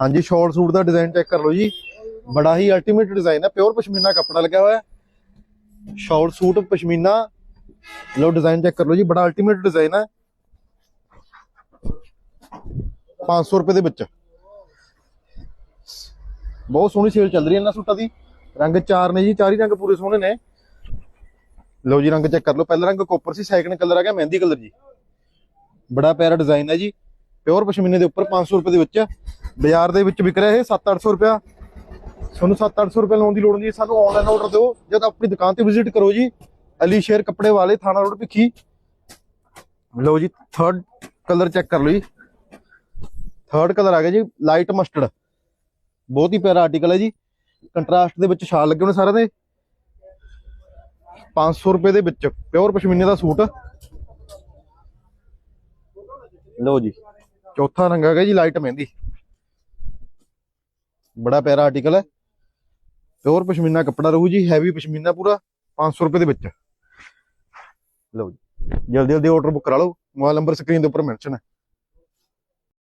ਹਾਂਜੀ short suit ਦਾ design check ਕਰ ਲਓ ਜੀ। ਬੜਾ ਹੀ ਅਲਟੀਮੇਟ ਡਿਜ਼ਾਈਨ ਹੈ ਪਿਓਰ ਪਸ਼ਮੀਨਾ ਕੱਪੜਾ ਲੱਗਿਆ ਹੋਇਆ ਹੈ। Short suit, pashmina. ਲੋ ਡਿਜ਼ਾਈਨ ਚੈੱਕ ਕਰ ਲਓ ਜੀ, ਬੜਾ ਅਲਟੀਮੇਟ ਡਿਜ਼ਾਈਨ ਹੈ। 500 ਰੁਪਏ ਦੇ ਵਿੱਚ। ਬਹੁਤ ਸੋਹਣੀ ਸੇਲ ਚੱਲ ਰਹੀ ਹੈ ਇਹਨਾਂ ਸੂਟਾਂ ਦੀ। ਰੰਗ ਚਾਰ ਨੇ ਜੀ, ਚਾਰ ਹੀ ਰੰਗ ਪੂਰੇ ਸੋਹਣੇ ਨੇ। ਲਓ ਜੀ, ਰੰਗ ਚੈੱਕ ਕਰ ਲਓ। ਪਹਿਲਾ ਰੰਗ ਕੋਪਰ ਸੀ ਸੈਕੰਡ ਕਲਰ ਆ ਗਿਆ ਮਹਿੰਦੀ ਕਲਰ ਜੀ। ਬੜਾ ਪਿਆਰਾ ਡਿਜ਼ਾਈਨ ਹੈ ਜੀ। ਪਿਓਰ ਪਸ਼ਮੀਨੇ ਦੇ ਉੱਪਰ 500 ਰੁਪਏ ਦੇ ਵਿੱਚ। ਬਾਜ਼ਾਰ ਦੇ ਵਿੱਚ ਵਿਕ ਰਿਹਾ ਇਹ 7-800 ਰੁਪਿਆ ਤੁਹਾਨੂੰ 7-800 ਰੁਪਏ ਲਾਉਣ ਦੀ ਲੋੜ ਨਹੀਂ, ਸਾਨੂੰ ਆਨਲਾਈਨ ਆਰਡਰ ਦਿਓ। ਜਦ ਆਪਣੀ ਦੁਕਾਨ ਤੇ ਵਿਜ਼ਿਟ ਕਰੋ ਜੀ, ਅਲੀ ਸ਼ੇਰ ਕੱਪੜੇ ਵਾਲੇ, ਥਾਣਾ ਰੋਡ ਭਿੱਖੀ। ਲਓ ਜੀ ਥਰਡ ਕਲਰ ਚੈੱਕ ਕਰ ਲਓ ਜੀ। ਥਰਡ ਕਲਰ ਆ ਗਿਆ ਜੀ ਲਾਈਟ ਮਸਟਰਡ ਬਹੁਤ ਹੀ ਪਿਆਰਾ ਆਰਟੀਕਲ ਹੈ ਜੀ। ਕੰਟਰਾਸਟ ਦੇ ਵਿੱਚ ਸ਼ਾਲ ਲੱਗੇ ਹੋਣੇ ਸਾਰਿਆਂ ਦੇ। 500 ਰੁਪਏ ਦੇ ਵਿੱਚ ਪਿਓਰ ਪਸ਼ਮੀਨੇ ਦਾ ਸੂਟ। ਲਓ ਜੀ, ਚੌਥਾ ਰੰਗ ਹੈਗਾ ਜੀ ਲਾਈਟ ਮਹਿੰਦੀ। ਬੜਾ ਪਿਆਰਾ ਆਰਟੀਕਲ ਹੈ। ਪਿਓਰ ਪਸ਼ਮੀਨਾ ਕੱਪੜਾ ਰਹੂ ਜੀ ਹੈਵੀ ਪਸ਼ਮੀਨਾ ਪੂਰਾ 500 ਰੁਪਏ ਦੇ ਵਿੱਚ। ਲਓ ਜੀ ਜਲਦੀ ਜਲਦੀ ਆਰਡਰ ਬੁੱਕ ਕਰਾ ਲਓ। ਮੋਬਾਈਲ ਨੰਬਰ ਸਕਰੀਨ ਦੇ ਉੱਪਰ ਮੈਂਸ਼ਨ ਹੈ।